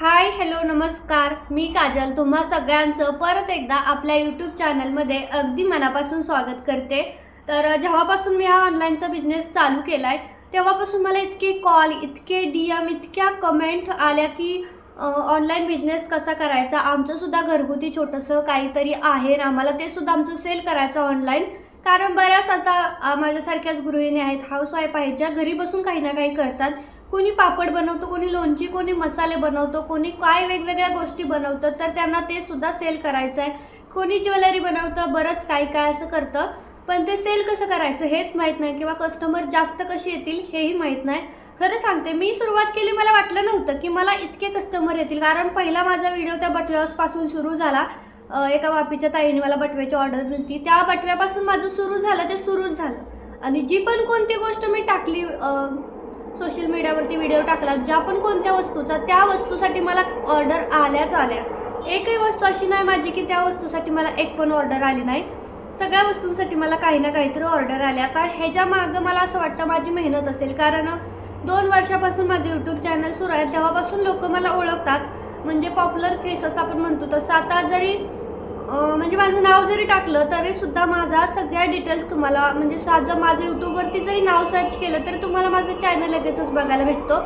Hi hello नमस्कार. मी काजल. तुम्हा सगळ्यांचं परत एकदा आपल्या यूट्यूब चॅनलमध्ये अगदी मनापासून स्वागत करते. तर जेव्हापासून मी हा ऑनलाईनचा बिझनेस चालू केला आहे तेव्हापासून मला इतके कॉल इतके डी एम इतक्या कमेंट आल्या की ऑनलाईन बिझनेस कसा करायचा? आमचंसुद्धा घरगुती छोटंसं काहीतरी आहे ना. आम्हाला ते सुद्धा आमचं सेल करायचं ऑनलाईन कारण बऱ्याच आता माझ्यासारख्याच गृहिणी आहेत हाऊसवाईफ आहेत ज्या घरी बसून काही ना काही करतात. कोणी पापड बनवतो कोणी लोणची कोणी मसाले बनवतो कोणी काय वेगवेगळ्या गोष्टी बनवतं तर त्यांना ते सुद्धा सेल करायचं आहे कोणी ज्वेलरी बनवतं बरंच काय काय असं करतं पण ते सेल कसं करायचं हेच माहीत नाही किंवा कस्टमर जास्त कसे येतील हेही माहीत नाही. खरं सांगते मी सुरुवात केली मला वाटलं नव्हतं की मला इतके कस्टमर येतील कारण पहिला माझा व्हिडिओ त्या बटव्यापासून सुरू झाला. एका वापीच्या ताईने मला बटव्याची ऑर्डर दिली होती त्या बटव्यापासून माझं सुरू झालं ते सुरूच झालं. आणि जी पण कोणती गोष्ट मी टाकली सोशल मीडियावरती व्हिडिओ टाकला ज्या पण कोणत्या वस्तूचा त्या वस्तूसाठी मला ऑर्डर आल्याच आल्या. एकही वस्तू अशी नाही माझी की त्या वस्तूसाठी मला एक पण ऑर्डर आली नाही. सगळ्या वस्तूंसाठी मला काही ना काहीतरी ऑर्डर आल्या. आता ह्याच्या मागं मला असं वाटतं माझी मेहनत असेल कारण दोन वर्षापासून माझं यूट्यूब चॅनल सुरू आहे. तेव्हापासून लोक मला ओळखतात. म्हणजे पॉप्युलर फेस असं आपण म्हणतो तसं. आता जरी म्हणजे माझं नाव जरी टाकलं तरी सुद्धा माझा सगळ्या डिटेल्स तुम्हाला म्हणजे साधं माझं यूट्यूबवरती जरी नाव सर्च केलं तरी तुम्हाला माझं चॅनल लगेचच बघायला भेटतो.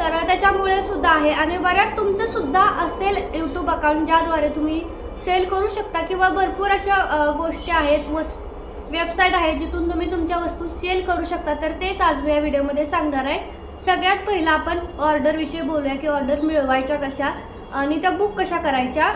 तर त्याच्यामुळे सुद्धा आहे. आणि बऱ्याच तुमचं सुद्धा असेल यूट्यूब अकाउंट ज्याद्वारे तुम्ही सेल करू शकता किंवा भरपूर अशा गोष्टी आहेत वस् वेबसाईट आहे जिथून तुम्ही तुमच्या वस्तू सेल करू शकता. तर तेच आज मी या व्हिडिओमध्ये सांगणार आहे. सगळ्यात पहिलं आपण ऑर्डरविषयी बोलूया की ऑर्डर मिळवायच्या कशा आणि त्या बुक कशा करायच्या.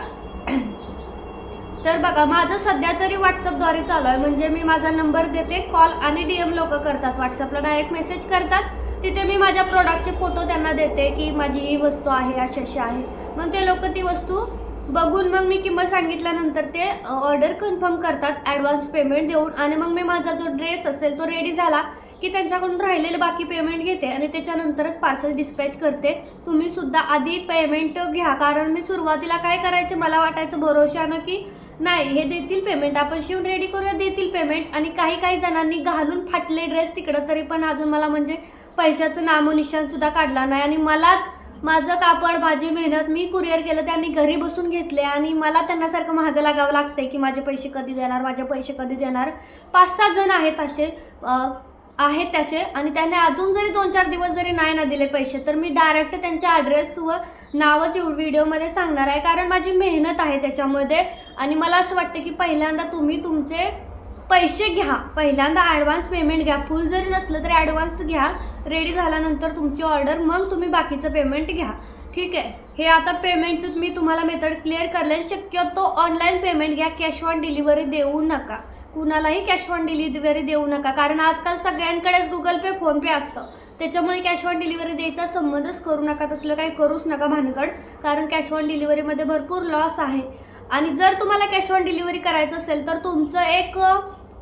तर बघा माझं सध्या तरी व्हॉट्सअपद्वारे चालू आहे. म्हणजे मी माझा नंबर देते कॉल आणि डी एम लोक करतात. व्हॉट्सअपला डायरेक्ट मेसेज करतात. तिथे मी माझ्या प्रोडक्टचे फोटो त्यांना देते की माझी ही वस्तू आहे अशी अशी आहे. मग ते लोक ती वस्तू बघून मग मी किंमत सांगितल्यानंतर ते ऑर्डर कन्फर्म करतात ॲडव्हान्स पेमेंट देऊन. आणि मग मी माझा जो ड्रेस असेल तो रेडी झाला की त्यांच्याकडून राहिलेलं बाकी पेमेंट घेते आणि त्याच्यानंतरच पार्सल डिस्पॅच करते. तुम्ही सुद्धा आधी पेमेंट घ्या. कारण मी सुरुवातीला काय करायचे मला वाटायचं भरोशानं की नाही हे देतील पेमेंट आपण शिवून रेडी करूया देतील पेमेंट आणि काही काही जणांनी घालून फाटले ड्रेस तिकडं तरी पण अजून मला म्हणजे पैशाचं नामोनिशान सुद्धा काढला नाही. आणि मलाच माझं कापड माझी मेहनत मी कुरिअर केलं त्यांनी घरी बसून घेतले. आणि मला त्यांनासारखं महागं लागावं लागतंय की माझे पैसे कधी देणार माझे पैसे कधी देणार. पाच सात जण आहेत असे. आहेत तसे आणि त्याने अजून जरी दोन चार दिवस जरी नाही ना दिले पैसे तर मी डायरेक्ट त्यांच्या ॲड्रेस व नावच व्हिडिओमध्ये सांगणार आहे. कारण माझी मेहनत आहे त्याच्यामध्ये. आणि मला असं वाटतं की पहिल्यांदा तुम्ही तुमचे पैसे घ्या. पहिल्यांदा ॲडव्हान्स पेमेंट घ्या. फुल जरी नसलं तरी ॲडव्हान्स घ्या. रेडी झाल्यानंतर तुमची ऑर्डर मग तुम्ही बाकीचं पेमेंट घ्या. ठीक आहे? हे आता पेमेंटचं मी तुम्हाला मेथड क्लिअर करले शक्यतो ऑनलाईन पेमेंट घ्या. कॅश ऑन डिलिव्हरी देऊ नका. कुणालाही कॅश ऑन डिलिव्हरी देऊ नका. कारण आजकाल सगळ्यांकडेच गुगल पे फोनपे असतं. त्याच्यामुळे कॅश ऑन डिलिव्हरी द्यायचा संबंधच करू नका. तसलं काही करूच नका भानगड. कारण कॅश ऑन डिलिव्हरीमध्ये भरपूर लॉस आहे. आणि जर तुम्हाला कॅश ऑन डिलिव्हरी करायचं असेल तर तुमचं एक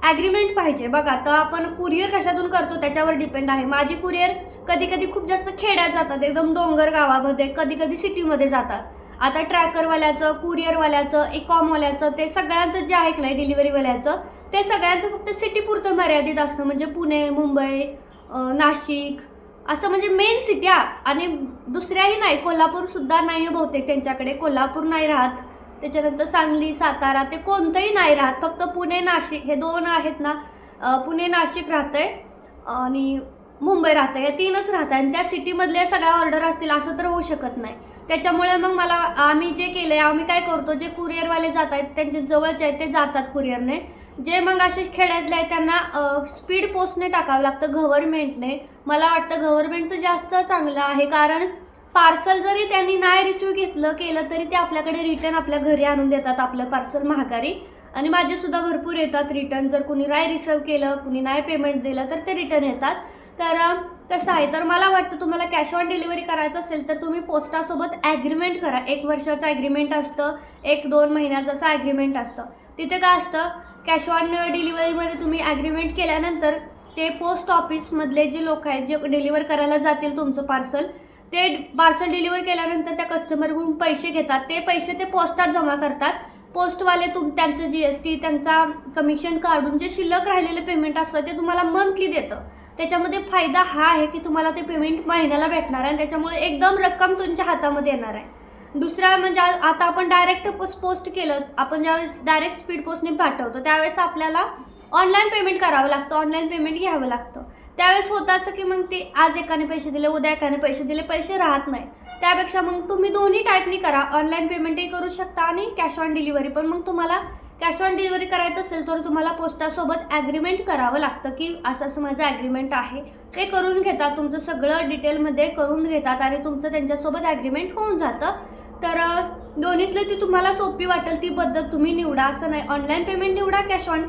ॲग्रीमेंट पाहिजे. बघा तर आपण कुरिअर कशातून करतो त्याच्यावर डिपेंड आहे. माझी कुरिअर कधी कधी खूप जास्त खेड्यात जातात. एकदम डोंगर गावामध्ये कधी कधी सिटीमध्ये जातात. आता ट्रॅकरवाल्याचं कुरिअरवाल्याचं इकॉमवाल्याचं ते सगळ्यांचं जे आहे की नाही डिलिव्हरीवाल्याचं ते सगळ्यांचं फक्त सिटीपुरतं मर्यादित असतं म्हणजे पुणे मुंबई नाशिक असं म्हणजे मेन सिट्या आणि दुसऱ्याही नाही कोल्हापूरसुद्धा नाही आहे बहुतेक त्यांच्याकडे. कोल्हापूर नाही राहत. त्याच्यानंतर सांगली सातारा ते कोणतंही नाही राहत. फक्त पुणे नाशिक हे दोन आहेत ना पुणे नाशिक राहतं आहे आणि मुंबई राहतं या तीनच राहत आणि त्या सिटीमधल्या सगळ्या ऑर्डर असतील असं तर होऊ शकत नाही. त्याच्यामुळे मग मला आम्ही जे केलं आहे आम्ही काय करतो जे कुरिअरवाले जात आहेत त्यांचे जवळचे आहेत ते जातात कुरिअरने जे मग असे खेड्यातले आहेत त्यांना स्पीड पोस्टने टाकावं लागतं गव्हर्मेंटने मला वाटतं गव्हर्मेंटचं जास्त चांगलं आहे कारण पार्सल जरी त्यांनी नाही रिसिव्ह घेतलं केलं तरी ते आपल्याकडे रिटर्न आपल्या घरी आणून देतात आपलं पार्सल महागारी. आणि माझेसुद्धा भरपूर येतात रिटर्न जर कुणी नाही रिसिव्ह केलं कुणी नाही पेमेंट दिलं तर ते रिटर्न येतात. तर कसं आहे? तर मला वाटतं तुम्हाला कॅश ऑन डिलिव्हरी करायचं असेल तर तुम्ही पोस्टासोबत ॲग्रीमेंट करा. एक वर्षाचं ॲग्रीमेंट असतं एक दोन महिन्याचं असं ॲग्रीमेंट असतं. तिथे काय असतं? कॅश ऑन डिलिव्हरीमध्ये तुम्ही ॲग्रीमेंट केल्यानंतर ते पोस्ट ऑफिसमधले जे लोक आहेत जे डिलिव्हर करायला जातील तुमचं पार्सल ते पार्सल डिलिव्हर केल्यानंतर त्या कस्टमरकडून पैसे घेतात. ते पैसे ते पोस्टात जमा करतात. पोस्टवाले तुम त्यांचं जी एस टी त्यांचा कमिशन काढून जे शिल्लक राहिलेलं पेमेंट असतं ते तुम्हाला मंथली देतं. त्याच्यामध्ये फायदा हा आहे की तुम्हाला ते पेमेंट महिन्याला भेटणार आहे आणि त्याच्यामुळे एकदम रक्कम तुमच्या हातामध्ये येणार आहे. दुसरा म्हणजे आ- आता आपण डायरेक्ट पोस्ट केलं आपण ज्यावेळेस डायरेक्ट स्पीड पोस्टने पाठवतो त्यावेळेस आपल्याला ऑनलाईन पेमेंट करावं लागतं ऑनलाईन पेमेंट घ्यावं लागतं. त्यावेळेस होतं असं की मग ते आज एकाने पैसे दिले उद्या एकाने पैसे दिले पैसे राहत नाही. त्यापेक्षा मग तुम्ही दोन्ही टाईपनी करा ऑनलाईन पेमेंटही करू शकता आणि कॅश ऑन डिलिव्हरी पण मग तुम्हाला कॅश ऑन डिलिव्हरी करायचं असेल तर तुम्हाला पोस्टासोबत ॲग्रीमेंट करावं लागतं की असं असं माझं ॲग्रीमेंट आहे. ते करून घेतात तुमचं सगळं डिटेलमध्ये करून घेतात आणि तुमचं त्यांच्यासोबत ॲग्रीमेंट होऊन जातं. तर दोन्हीतलं ती तुम्हाला सोपी वाटेल ती पद्धत तुम्ही निवडा. असं नाही ऑनलाईन पेमेंट निवडा कॅश ऑन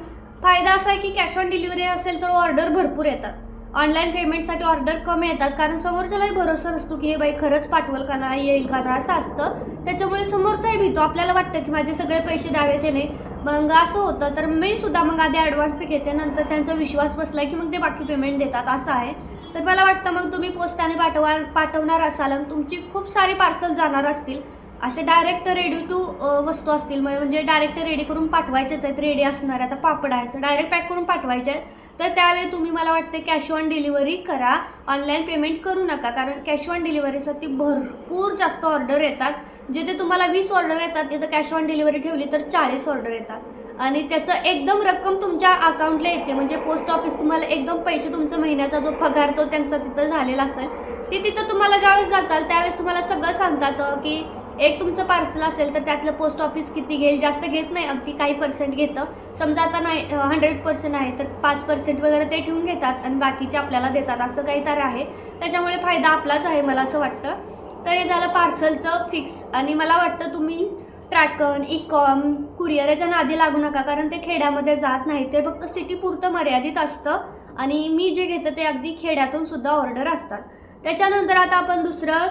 फायदा असा आहे की कॅश ऑन डिलिव्हरी असेल तर ऑर्डर भरपूर येतात. ऑनलाईन पेमेंटसाठी ऑर्डर कमी येतात कारण समोरच्यालाही भरोसा नसतो की हे बाई खरंच पाठवल का नाही येईल का नाही असं असतं. त्याच्यामुळे समोरचाही भीतो. आपल्याला वाटतं की माझे सगळे पैसे द्यावेचे नाही मग असं होतं तर मी सुद्धा मग आधी ॲडव्हान्स घेते नंतर त्यांचा विश्वास बसला की मग ते बाकी पेमेंट देतात असं आहे. तर मला वाटतं मग तुम्ही पोस्टाने पाठवा पाठवणार असाल आणि तुमची खूप सारी पार्सल जाणार असतील. असे डायरेक्ट रेडी टू वस्तू असतील. म्हणजे डायरेक्ट रेडी करून पाठवायचेच आहेत. रेडी असणार आता पापड आहेत. तर डायरेक्ट पॅक करून पाठवायचे आहेत. तर त्यावेळी तुम्ही मला वाटते कॅश ऑन डिलिव्हरी करा. ऑनलाईन पेमेंट करू नका. कारण कॅश ऑन डिलिव्हरीसाठी भरपूर जास्त ऑर्डर येतात. जिथे तुम्हाला वीस ऑर्डर येतात तिथं कॅश ऑन डिलिव्हरी ठेवली तर चाळीस ऑर्डर येतात. आणि त्याचं एकदम रक्कम तुमच्या अकाउंटला येते. म्हणजे पोस्ट ऑफिस तुम्हाला एकदम पैसे तुमचा महिन्याचा जो पगार तो त्यांचा तिथं झालेला असेल ते तिथं तुम्हाला ज्यावेळेस जाचाल त्यावेळेस तुम्हाला सगळं सांगतात की एक तुमचं पार्सल असेल तर त्यातलं पोस्ट ऑफिस किती घेईल? जास्त घेत नाही अगदी काही पर्सेंट घेतं. समजा आता नाही हंड्रेड पर्सेंट आहे तर पाच पर्सेंट वगैरे ते ठेवून घेतात आणि बाकीचे आपल्याला देतात. असं काहीतरी आहे. त्याच्यामुळे फायदा आपलाच आहे मला असं वाटतं. तर हे झालं पार्सलचं फिक्स आणि मला वाटतं तुम्ही ट्रॅकन इकॉम कुरिअर याच्या नादी लागू नका कारण ते खेड्यामध्ये जात नाही ते फक्त सिटी पुरतं मर्यादित असतं. आणि मी जे घेतं ते अगदी खेड्यातून सुद्धा ऑर्डर असतात. त्याच्यानंतर आता आपण दुसरं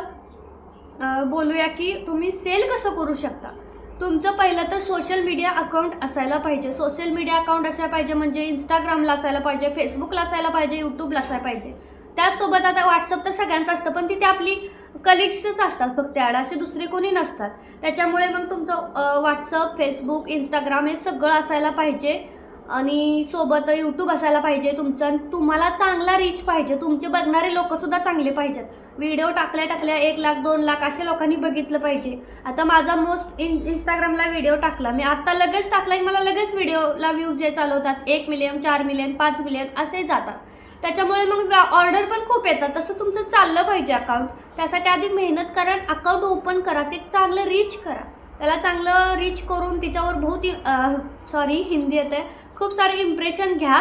बोलूया की तुम्ही सेल कसं करू शकता? तुमचं पहिलं तर सोशल मीडिया अकाउंट असायला पाहिजे. सोशल मीडिया अकाउंट असायला पाहिजे म्हणजे इंस्टाग्रामला असायला पाहिजे फेसबुकला असायला पाहिजे यूट्यूबला असायला पाहिजे. त्याचसोबत आता व्हॉट्सअप तर सगळ्यांचं असतं पण तिथे आपली कलिग्सच असतात फक्त ॲड असे दुसरे कोणी नसतात. त्याच्यामुळे मग तुमचं व्हॉट्सअप फेसबुक इंस्टाग्राम हे सगळं असायला पाहिजे. आणि सोबत यूट्यूब असायला पाहिजे तुमचं. आणि तुम्हाला चांगला रीच पाहिजे. तुमचे बघणारे लोकसुद्धा चांगले पाहिजेत. व्हिडिओ टाकल्या टाकल्या एक लाख दोन लाख अशा लोकांनी बघितलं पाहिजे. आता माझा मोस्ट इन इंस्टाग्रामला व्हिडिओ टाकला. मी आत्ता लगेच टाकला की मला लगेच व्हिडिओला व्ह्यूज जे चालवतात एक मिलियन चार मिलियन पाच मिलियन असे जातात. त्याच्यामुळे मग ऑर्डर पण खूप येतात. तसं तुमचं चाललं पाहिजे अकाउंट त्यासाठी आधी मेहनत करा अकाउंट ओपन करा. ते चांगलं रीच करा. त्याला चांगलं रीच करून तिच्यावर बहुत सॉरी हिंदी येते खूप सारे इम्प्रेशन घ्या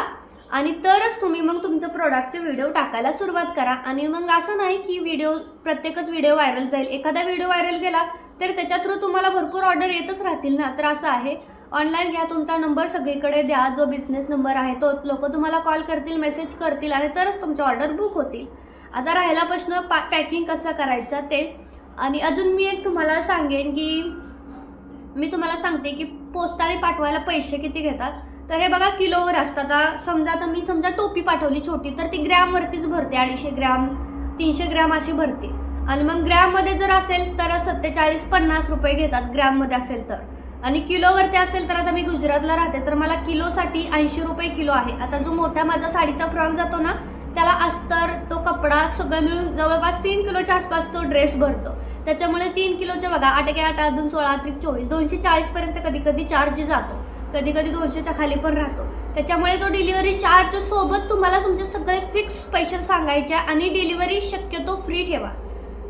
आणि तरच तुम्ही मग तुमचं प्रोडक्टचे व्हिडिओ टाकायला सुरुवात करा. आणि मग असं नाही की व्हिडिओ प्रत्येकच व्हिडिओ व्हायरल जाईल. एखादा व्हिडिओ व्हायरल गेला तर त्याच्या थ्रू तुम्हाला भरपूर ऑर्डर येतच राहतील ना. तर असं आहे. ऑनलाईन घ्या तुमचा नंबर सगळीकडे द्या. जो बिझनेस नंबर आहे तो लोक तुम्हाला कॉल करतील मेसेज करतील आणि तरच तुमच्या ऑर्डर बुक होतील. आता राहिला प्रश्न पा पॅकिंग कसं करायचं ते. आणि अजून मी एक तुम्हाला सांगेन की मी तुम्हाला सांगते की पोस्टाने पाठवायला पैसे किती घेतात. तर हे बघा किलोवर असतं आता समजा आता मी समजा टोपी पाठवली छोटी तर ती ग्रॅमवरतीच भरते अडीचशे ग्रॅम तीनशे ग्रॅम अशी भरते. आणि मग ग्रॅममध्ये जर असेल तर सत्तेचाळीस पन्नास रुपये घेतात ग्रॅममध्ये असेल तर. आणि किलोवरती असेल तर आता मी गुजरातला राहते तर मला किलोसाठी ऐंशी रुपये किलो आहे. आता जो मोठा माझा साडीचा फ्रॉक जातो ना त्याला अस्तर तो कपडा सगळं मिळून जवळपास तीन किलोच्या आसपास तो ड्रेस भरतो. त्याच्यामुळे तीन किलोचे बघा आठ एके आठ आठ सोळा त्रिक चोवीस दोनशे चाळीसपर्यंत कधी कधी चार्ज जातो. कधी कधी दोनशेच्या खाली पण राहतो. त्याच्यामुळे तो डिलिव्हरी चार्ज सोबत तुम्हाला तुमचे सगळे फिक्स पैसे सांगायचे आणि डिलिव्हरी शक्यतो फ्री ठेवा.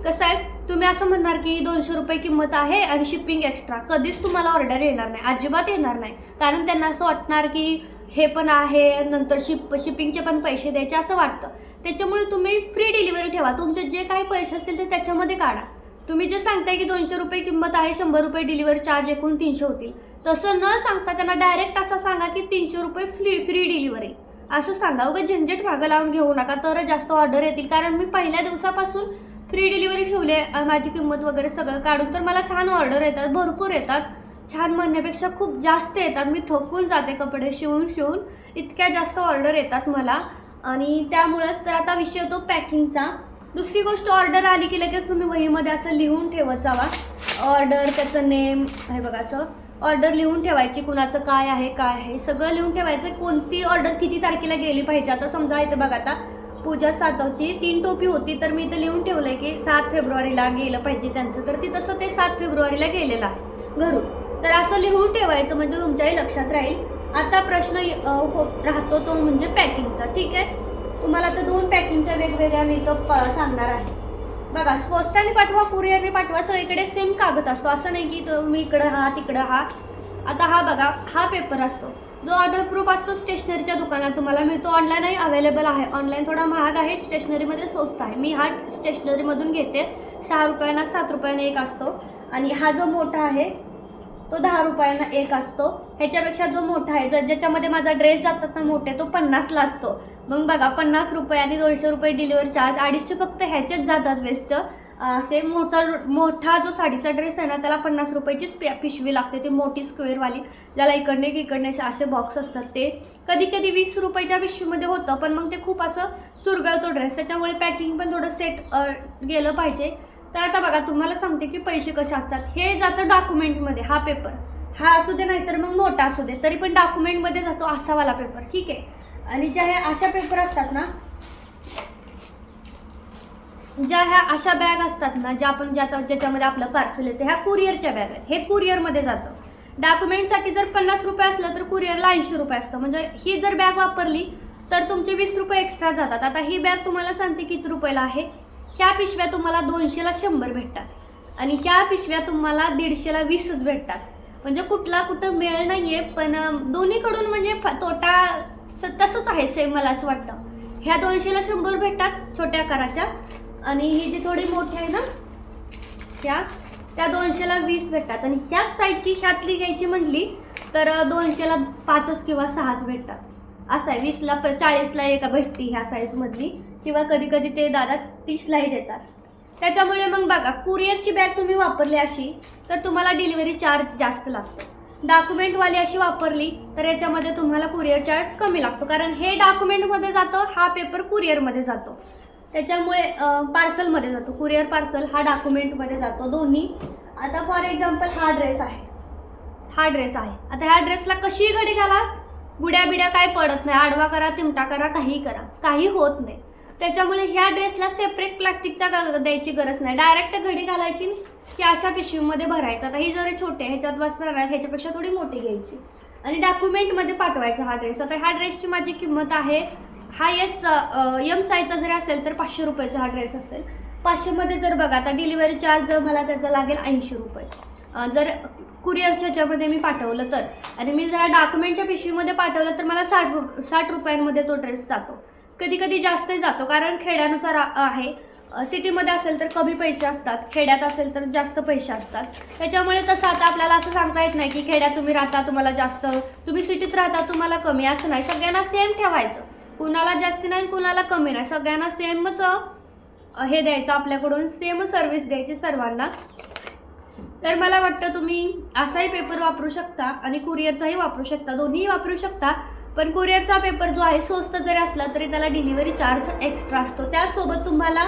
कसं आहे? तुम्ही असं म्हणणार की दोनशे रुपये किंमत आहे आणि शिपिंग एक्स्ट्रा कधीच तुम्हाला ऑर्डर येणार नाही अजिबात येणार नाही. कारण त्यांना असं वाटणार की हे पण आहे नंतर शिप शिपिंगचे पण पैसे द्यायचे असं वाटतं. त्याच्यामुळे तुम्ही फ्री डिलिव्हरी ठेवा. तुमचे जे काही पैसे असतील ते त्याच्यामध्ये काढा. तुम्ही जे सांगताय की दोनशे रुपये किंमत आहे शंभर रुपये डिलिव्हरी चार्ज एकूण तीनशे होतील. तसं न सांगता त्यांना डायरेक्ट असं सांगा की तीनशे रुपये फ्री फ्री डिलिव्हरी असं सांगा उगा झंझट मागं लावून घेऊ नका तर जास्त ऑर्डर येतील. कारण मी पहिल्या दिवसापासून फ्री डिलिव्हरी ठेवली आहे माझी किंमत वगैरे सगळं काढून तर मला छान ऑर्डर येतात भरपूर येतात. छान म्हणण्यापेक्षा खूप जास्त येतात. मी थकून जाते कपडे शिवून शिवून. इतक्या जास्त ऑर्डर येतात मला. आणि त्यामुळेच तर आता विषय होतो पॅकिंगचा दुसरी गोष्ट ऑर्डर आली की लगेच तुम्ही वहीमध्ये असं लिहून ठेवत जावा. ऑर्डर त्याचं नेम हे बघा असं. ऑर्डर लिहून ठेवायची कुणाचं काय आहे काय आहे? सगळं लिहून ठेवायचं. कोणती ऑर्डर किती तारखेला गेली पाहिजे? आता समजा इथं बघा आता पूजा सातवची तीन टोपी होती तर मी इथं लिहून ठेवलं आहे की सात फेब्रुवारीला गेलं पाहिजे त्यांचं. तर ती तसं ते सात फेब्रुवारीला गेलेलं आहे घरून. तर असं लिहून ठेवायचं म्हणजे तुमच्याही लक्षात राहील. आता प्रश्न होत राहतो तो म्हणजे पॅकिंगचा. ठीक आहे? तुम्हाला आता दोन पॅकिंगच्या वेगवेगळ्या मी सांगणार आहे. बघा पोस्टाने पाठवा कुरिअरने पाठवा सगळीकडे सेम कागद असतो. असं नाही की तुम्ही इकडं हा तिकडं हा. आता हा बघा हा पेपर असतो. जो ऑर्डर प्रूफ असतो स्टेशनरीच्या दुकानात तुम्हाला मिळतो. ऑनलाईनही अवेलेबल आहे. ऑनलाईन थोडा महाग आहे स्टेशनरीमध्ये स्वस्त आहे. मी हा स्टेशनरीमधून घेते. सहा रुपयांना सात रुपयाने एक असतो. आणि हा जो मोठा आहे तो दहा रुपयांना एक असतो. ह्याच्यापेक्षा जो मोठा आहे जर ज्याच्यामध्ये माझा ड्रेस जातात ना मोठे तो पन्नासला असतो. मग बघा पन्नास रुपये आणि दोनशे रुपये डिलिव्हरी चार्ज अडीचशे फक्त ह्याचेच जातात वेस्ट असे मोठा मोठा जो साडीचा ड्रेस आहे ना त्याला पन्नास रुपयाचीच पि- पिशवी लागते ती मोठी स्क्वेअरवाली ज्याला इकडने एक इकडने असे- असे बॉक्स असतात ते. कधी कधी वीस रुपयाच्या पिशवीमध्ये होतं पण मग ते खूप असं चुरगळतो ड्रेस त्याच्यामुळे पॅकिंग पण थोडं सेट गेलं पाहिजे. तर आता बघा तुम्हाला सांगते की पैसे कसे असतात. हे जातं डॉक्युमेंटमध्ये हा पेपर हा असू दे नाहीतर मग मोठा असू दे. तरी पण डॉक्युमेंटमध्ये जातो असावाला पेपर ठीक आहे? आणि ज्या ह्या अशा पेपर असतात ना ज्या ह्या अशा बॅग असतात ना ज्या आपण ज्या ज्याच्यामध्ये आपलं पार्सल येते ह्या कुरिअरच्या बॅग आहेत. हे कुरिअरमध्ये जातं. डॉक्युमेंटसाठी जर पन्नास रुपये असलं तर कुरिअरला ऐंशी रुपये असतं. म्हणजे ही जर बॅग वापरली तर तुमचे वीस रुपये एक्स्ट्रा जातात. आता ही बॅग तुम्हाला सांगते किती रुपयाला आहे. ह्या पिशव्या तुम्हाला दोनशेला शंभर भेटतात. आणि ह्या पिशव्या तुम्हाला दीडशेला वीसच भेटतात. म्हणजे कुठला कुठं मेळ नाही आहे पण दोन्हीकडून म्हणजे फ- तोटा स- तसंच आहे सेम मला असं वाटतं. ह्या दोनशेला शंभर भेटतात छोट्या आकाराच्या. आणि ही जी थोडी मोठी आहे ना ह्या त्या दोनशेला वीस भेटतात. आणि ह्याच साईजची ह्यातली घ्यायची म्हटली तर दोनशेला पाचच किंवा सहाच भेटतात. असं आहे वीसला प चाळीसला एका भेटती ह्या साईजमधली किंवा कधी कधी ते दादा तीसलाही देतात. त्याच्यामुळे मग बघा कुरिअरची बॅग तुम्ही वापरली अशी तर तुम्हाला डिलिव्हरी चार्ज जास्त लागतो. डॉक्युमेंटवाली अशी वापरली तर याच्यामध्ये तुम्हाला कुरिअर चार्ज कमी लागतो. कारण हे डॉक्युमेंटमध्ये जातं हा पेपर कुरिअरमध्ये जातो. त्याच्यामुळे पार्सलमध्ये जातो. कुरिअर पार्सल हा डॉक्युमेंटमध्ये जातो दोन्ही. आता फॉर एक्झाम्पल हा ड्रेस आहे. हा ड्रेस आहे. आता ह्या ड्रेसला कशीही घडी घाला गुड्या बिड्या काय पडत नाही. आडवा करा तिमटा करा काही करा. काही होत नाही. त्याच्यामुळे ह्या ड्रेसला सेपरेट प्लास्टिकच्या द्यायची गरज नाही. डायरेक्ट घडी घालायची की अशा पिशवीमध्ये भरायचं. आता ही जरी छोटे ह्याच्यात बसणार आहेत ह्याच्यापेक्षा थोडी मोठी घ्यायची. आणि डॉक्युमेंटमध्ये पाठवायचा हा ड्रेस आता ह्या ड्रेसची माझी किंमत आहे हा एस यम साईजचा जरी असेल तर पाचशे रुपयाचा हा ड्रेस असेल. पाचशेमध्ये जर बघा आता डिलिव्हरी चार्ज मला त्याचा लागेल ऐंशी रुपये. जर कुरिअरच्या ह्याच्यामध्ये मी पाठवलं तर. आणि मी जर डॉक्युमेंटच्या पिशवीमध्ये पाठवलं तर मला साठ रु साठ रुपयांमध्ये तो ड्रेस जातो. कधी कधी जास्तही जातो कारण खेड्यानुसार आहे. सिटीमध्ये असेल तर कमी पैसे असतात खेड्यात असेल तर जास्त पैसे असतात. त्याच्यामुळे तसं आता आपल्याला असं सांगता येत नाही की खेड्यात तुम्ही राहता तुम्हाला जास्त तुम्ही सिटीत राहता तुम्हाला कमी असं नाही. सगळ्यांना सेम ठेवायचं. कुणाला जास्त नाही कुणाला कमी नाही. सगळ्यांना सेमच हे द्यायचं आपल्याकडून सेम सर्व्हिस द्यायची सर्वांना. तर मला वाटतं तुम्ही असाही पेपर वापरू शकता आणि कुरिअरचाही वापरू शकता. दोन्हीही वापरू शकता. पण कुरिअरचा पेपर जो आहे स्वस्त जरी असला तरी त्याला डिलिव्हरी चार्ज एक्स्ट्रा असतो. त्यासोबत तुम्हाला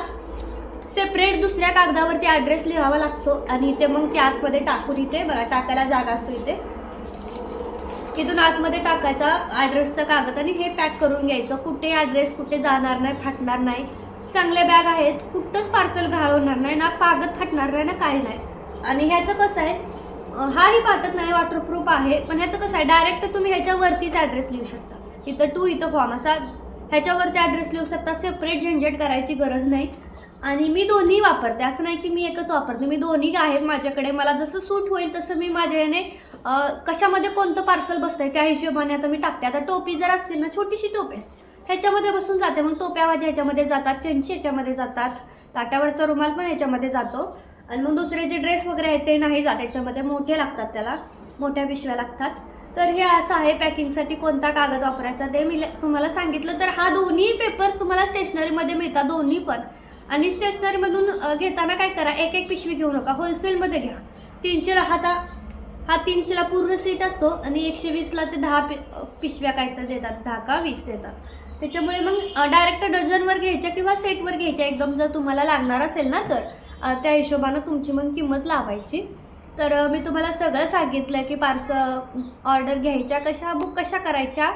सेपरेट दुसऱ्या कागदावरती ॲड्रेस लिहावा लागतो आणि इथे मग ते आतमध्ये टाकून इथे बघा टाकायला जागा असतो इथे. इथून आतमध्ये टाकायचा ॲड्रेसचा कागद आणि हे पॅक करून घ्यायचं. कुठे ॲड्रेस कुठे जाणार नाही फाटणार नाही. चांगले बॅग आहेत. कुठंच पार्सल घालवणार नाही. ना कागद फाटणार नाही ना काही नाही. आणि ह्याचं कसं आहे? हाही पाठत नाही वॉटरप्रूफ आहे. पण ह्याचं कसं आहे? डायरेक्ट तुम्ही ह्याच्यावरतीच ॲड्रेस लिहू शकता. इथं टू इथं फॉर्म असा. ह्याच्यावरती ॲड्रेस लिहू शकता. सेपरेट झंझट करायची गरज नाही. आणि मी दोन्ही वापरते. असं नाही की मी एकच वापरते. मी दोन्ही आहेत माझ्याकडे. मला जसं सूट होईल तसं मी माझ्या याने कशामध्ये कोणतं पार्सल बसतंय त्या हिशोबाने आता मी टाकते. आता टोपी जर असतील ना छोटीशी टोपी असते. ह्याच्यामध्ये बसून जाते. मग टोप्या माझ्या ह्याच्यामध्ये जातात चेंची ह्याच्यामध्ये जातात. ताटावरचा रुमाल पण ह्याच्यामध्ये जातो. आणि मग दुसरे जे ड्रेस वगैरे आहेत ते नाही जात. याच्यामध्ये मोठे लागतात त्याला. मोठ्या पिशव्या लागतात. तर हे असं आहे पॅकिंगसाठी कोणता कागद वापरायचा ते मी ले- तुम्हाला सांगितलं. तर हा दोन्ही पेपर तुम्हाला स्टेशनरीमध्ये मिळतात. दोन्ही पण. आणि स्टेशनरीमधून घेताना काय करा एक एक पिशवी घेऊ नका. होलसेलमध्ये घ्या. तीनशेला हाता हा तीनशेला पूर्ण सीट असतो आणि एकशे वीसला ते दहा पि पिशव्या पिशव्या काहीतरी देतात दहा का वीस देतात. त्याच्यामुळे मग डायरेक्ट डझनवर घ्यायच्या किंवा सेटवर घ्यायच्या. एकदम जर तुम्हाला लागणार असेल ना तर त्या हिशोबानं तुमची मग किंमत लावायची. तर मी तुम्हाला सगळं सांगितलं की पार्सल ऑर्डर घ्यायच्या कशा बुक कशा करायच्या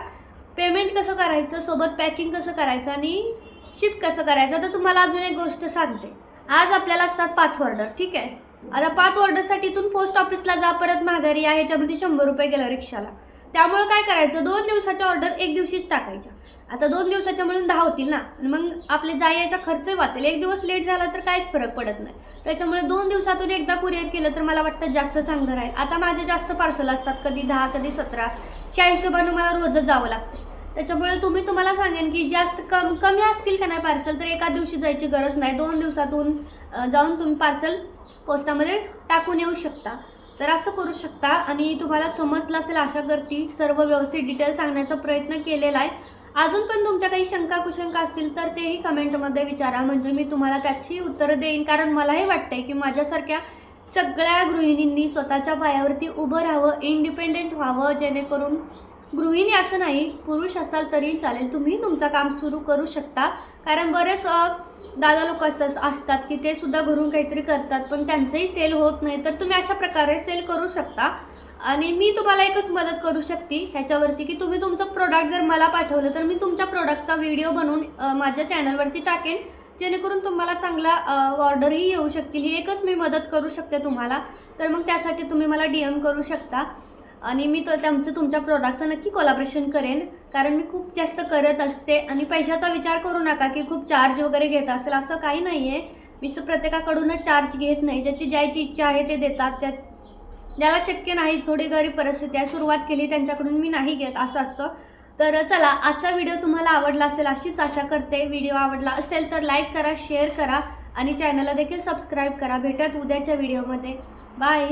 पेमेंट कसं करायचं सोबत पॅकिंग कसं करायचं आणि शिफ्ट कसं करायचं? तर तुम्हाला अजून एक गोष्ट सांगते. आज आपल्याला असतात पाच ऑर्डर ठीक आहे? आता पाच ऑर्डरसाठी इथून पोस्ट ऑफिसला जा परत माघारी या ह्याच्यामध्ये शंभर रुपये गेलं रिक्षाला. त्यामुळे काय करायचं? दोन दिवसाच्या ऑर्डर एक दिवशीच टाकायच्या. आता दोन दिवसाच्या मिळून दहा होतील ना? मग आपले जायचा खर्च वाचेल. एक दिवस लेट झाला तर काहीच फरक पडत नाही. त्याच्यामुळे दोन दिवसातून एकदा कुरिअर केलं तर मला वाटतं जास्त चांगलं राहील. आता माझे जास्त पार्सल असतात कधी दहा कधी सतरा. त्या हिशोबानं मला रोजच जावं लागतं. त्याच्यामुळे तुम्ही तुम्हाला सांगेन की जास्त कम कमी असतील का नाही पार्सल तर एका दिवशी जायची गरज नाही. दोन दिवसातून जाऊन तुम्ही पार्सल पोस्टामध्ये टाकून येऊ शकता. तर असं करू शकता. आणि तुम्हाला समजलं असेल आशा करते सर्व व्यवस्थित डिटेल सांगण्याचा प्रयत्न केलेला आहे. अजून पण तुमच्या काही शंका कुशंका असतील तर तेही कमेंटमध्ये विचारा. म्हणजे मी तुम्हाला त्याची उत्तरं देईन. कारण मलाही वाटतंय की माझ्यासारख्या सगळ्या गृहिणींनी स्वतःच्या पायावरती उभं राहावं इंडिपेंडेंट व्हावं जेणेकरून गृहिणी असं नाही पुरुष असाल तरी चालेल. तुम्ही तुमचं काम सुरू करू शकता. कारण बरेच दादा लोक असं असतात की ते सुद्धा घरून काहीतरी करतात पण त्यांचंही सेल होत नाही. तर तुम्ही अशा प्रकारे सेल करू शकता. आणि मी तुम्हाला एकच मदत करू शकते ह्याच्यावरती की तुम्ही तुमचं प्रोडक्ट जर मला पाठवलं तर मी तुमच्या प्रोडक्टचा व्हिडिओ बनवून माझ्या चॅनलवरती टाकेन. जेणेकरून तुम्हाला चांगला ऑर्डरही येऊ शकतील. ही एकच मी मदत करू शकते तुम्हाला. तर मग त्यासाठी तुम्ही मला डी एम करू शकता. आणि मी तो त्यांचं तुमच्या प्रोडक्टचं नक्की कोलाब्रेशन करेन. कारण मी खूप जास्त करत असते. आणि पैशाचा विचार करू नका की खूप चार्ज वगैरे घेत असेल. असं काही नाही आहे मी प्रत्येकाकडूनच चार्ज घेत नाही. ज्याची ज्याची इच्छा आहे ते देतात. त्या ज्याला शक्य नाही थोडी गरीब परिस्थिती आहे. सुरुवात केली त्यांच्याकडून मी नाही घेत. असं असतं. तर चला आजचा व्हिडिओ तुम्हाला आवडला असेल अशीच आशा करते. व्हिडिओ आवडला असेल तर लाईक करा शेअर करा. आणि चॅनलला देखील सबस्क्राईब करा. भेटत उद्याच्या व्हिडिओमध्ये बाय